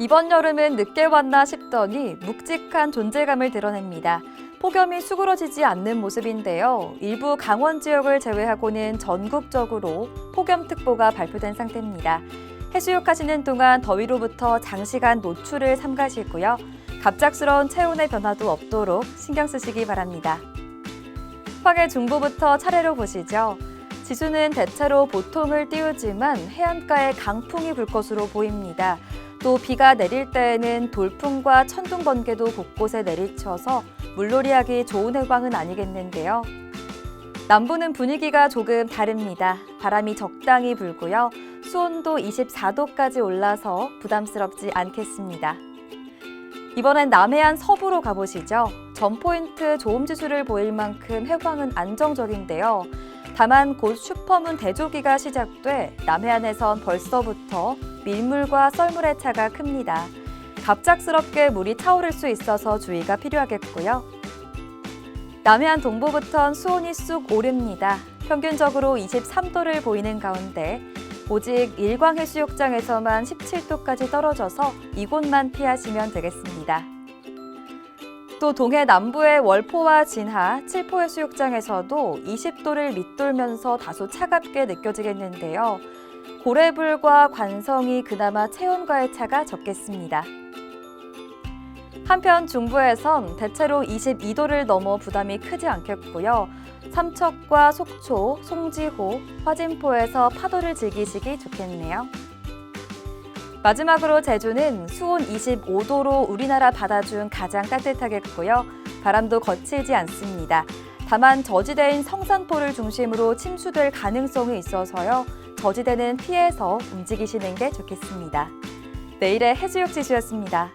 이번 여름은 늦게 왔나 싶더니 묵직한 존재감을 드러냅니다. 폭염이 수그러지지 않는 모습인데요. 일부 강원 지역을 제외하고는 전국적으로 폭염특보가 발표된 상태입니다. 해수욕하시는 동안 더위로부터 장시간 노출을 삼가시고요. 갑작스러운 체온의 변화도 없도록 신경 쓰시기 바랍니다. 황해 중부부터 차례로 보시죠. 지수는 대체로 보통을 띄우지만 해안가에 강풍이 불 것으로 보입니다. 또 비가 내릴 때에는 돌풍과 천둥 번개도 곳곳에 내리쳐서 물놀이하기 좋은 해광은 아니겠는데요. 남부는 분위기가 조금 다릅니다. 바람이 적당히 불고요. 수온도 24도까지 올라서 부담스럽지 않겠습니다. 이번엔 남해안 서부로 가보시죠. 전포인트 좋음지수를 보일 만큼 해광은 안정적인데요. 다만 곧 슈퍼문 대조기가 시작돼 남해안에선 벌써부터 밀물과 썰물의 차가 큽니다. 갑작스럽게 물이 차오를 수 있어서 주의가 필요하겠고요. 남해안 동부부턴 수온이 쑥 오릅니다. 평균적으로 23도를 보이는 가운데 오직 일광해수욕장에서만 17도까지 떨어져서 이곳만 피하시면 되겠습니다. 또 동해 남부의 월포와 진하, 칠포 해수욕장에서도 20도를 밑돌면서 다소 차갑게 느껴지겠는데요. 고래불과 관성이 그나마 체온과의 차가 적겠습니다. 한편 중부에선 대체로 22도를 넘어 부담이 크지 않겠고요. 삼척과 속초, 송지호, 화진포에서 파도를 즐기시기 좋겠네요. 마지막으로 제주는 수온 25도로 우리나라 바다 중 가장 따뜻하겠고요. 바람도 거칠지 않습니다. 다만 저지대인 성산포를 중심으로 침수될 가능성이 있어서요. 저지대는 피해서 움직이시는 게 좋겠습니다. 내일의 해수욕 지수였습니다.